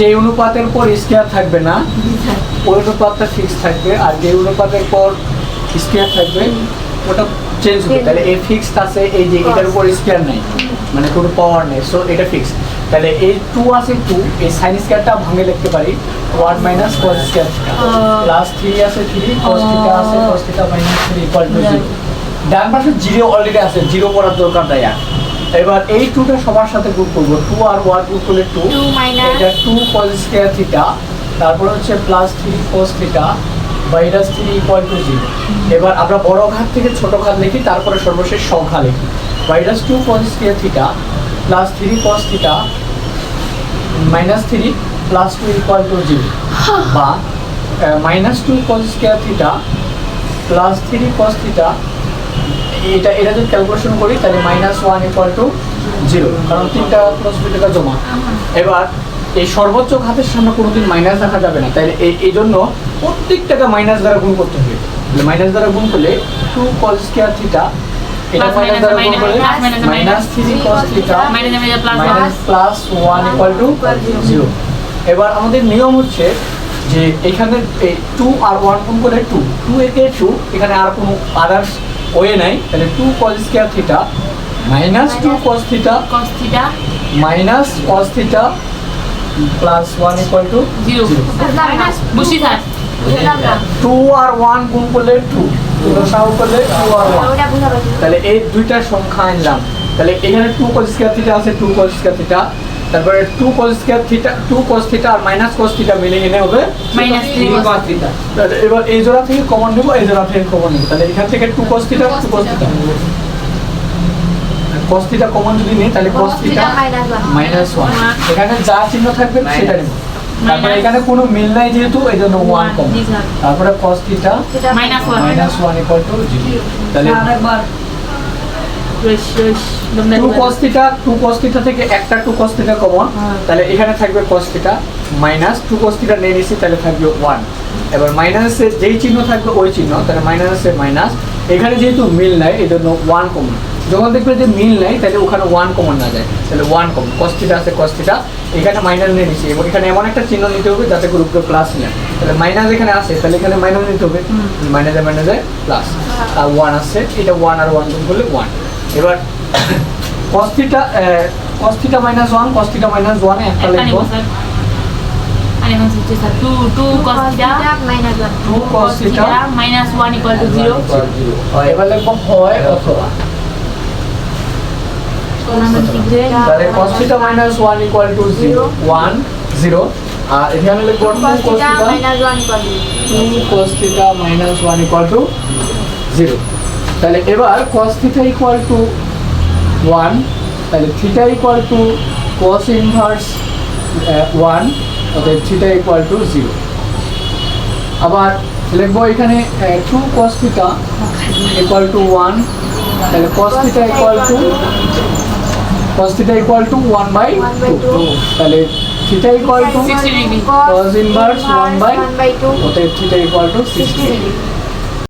যে অনুপাতের পর স্কোয়ার থাকবে না ওই অনুপাতটা ফিক্স থাকবে আর যে অনুপাতের পর স্কোয়ার থাকবে ওটা চেঞ্জ হবে। তাহলে এই ফিক্সড আছে এই যে এটার উপর স্কোয়ার নেই মানে কোনো পাওয়ার নেই সো এটা ফিক্স তাহলে এই টু আছে টু এই সাইন স্কোয়ারটা ভাঙে লিখতে পারি one minus cos square plus three আছে থ্রি কস থিটা আছে cos theta minus three equal to zero ডান পাশে জিরো অলরেডি আছে জিরো করার দরকার নাই আর। এবার এই টুটা সবার সাথে গুণ করব। টু আর ওয়ান গুণ করলে টু এটা টু কস স্কোয়ার থিটা তারপর হচ্ছে plus three cos theta minus three equal to zero এবার আমরা বড় ঘাত থেকে ছোট ঘাত লিখি তারপরে সর্বশেষ সংখ্যা লিখি। Minus two cos square theta plus three cos theta minus three plus two equal to zero বা minus two cos square theta plus three cos theta এটা এটা যদি ক্যালকুলেশন করি তাহলে minus one equal to zero কারণ তিনটা cross টাকা জমা। এবার এই সর্বোচ্চ ঘাতের সামনে কোনোদিন মাইনাস রাখা যাবে না তাই এই জন্য প্রত্যেকটাকে মাইনাস দ্বারা গুণ করতে হবে। মাইনাস দ্বারা গুণ করলে টু কস স্কোয়ার থিটা এটা মাইনাস দ্বারা গুণ করলে minus three cos theta minus plus one equal to zero এবার আমাদের নিয়ম হচ্ছে যে এখানে এই টু আর ওয়ান গুণ করে টু টু একে টু এখানে আর কোনো আদার্স ওয়ে নাই তাহলে two cos square theta minus two cos theta cos theta minus cos theta plus one equal to zero বুঝছি স্যার টু আর ওয়ান গুণ করলে টু দশাও করলে টু আর ওয়ান বুঝা তাহলে এই দুইটা সংখ্যা আনলাম। তাহলে এখানে টু কস স্কোয়ার থিটা আছে টু কস স্কোয়ার থিটা তারপরে two cos square theta two cos theta আর মাইনাস কস থিটা মিলে এনে হবে মাইনাস থ্রি cos থিটা তাহলে এবার এই জোড়া থেকে কমন নেব এই জোড়া থেকে কমন নেব। তাহলে এখান থেকে two cos theta two cos theta cos theta common যদি নেই তাহলে কস থিটা মাইনাস ওয়ান এখানে যা চিহ্ন থাকবে সেটা নেব। তারপরে এখানে কোনো মিল নাই যেহেতু এই জন্য ওয়ান কমন তারপরে cos theta minus one minus one equal to zero তাহলে রইস রইস two cos theta two cos theta থেকে একটা টু কস থিটা কমন তাহলে এখানে থাকবে theta minus two cos theta নিয়ে নিছি তাহলে থাকবে ওয়ান এবার মাইনাসের যেই চিহ্ন থাকবে ওই চিহ্ন তাহলে মাইনাসের মাইনাস এখানে যেহেতু মিল নাই এই জন্য ওয়ান কমন যখন দেখবে যে মিল নাই তাহলে ওখানে ওয়ান কমন না যায়। তাহলে ওয়ান কমন কস থিটা আছে কস থিটা এখানে মাইনাস নিয়ে নিছি। এবং এখানে এমন একটা চিহ্ন নিতে হবে যাতে গ্রুপে প্লাস নেয়। তাহলে মাইনাস এখানে আছে তাহলে এখানে মাইনাস নিতে হবে। মাইনাসে মাইনাসে প্লাস আর ওয়ান আছে এটা ওয়ান আর ওয়ান করলে ওয়ান এবার cos theta cos theta minus one cos theta minus one একটা একটা লিখব। cos cos এবার লিখব হয় অথবা। তাহলে one equal to zero one zero আর এখানে লিখব two cos theta minus one equal to cos theta minus one equal to zero তাহলে এবার cos theta equal to one তাহলে theta equal to cos inverse one অর্থাৎ theta equal to zero আবার লিখব এখানে two cos theta equal to one তাহলে cos theta equal to cos theta equal to one by two তাহলে theta equal to cos inverse one by one by two অতএব theta equal to sixty sixty degree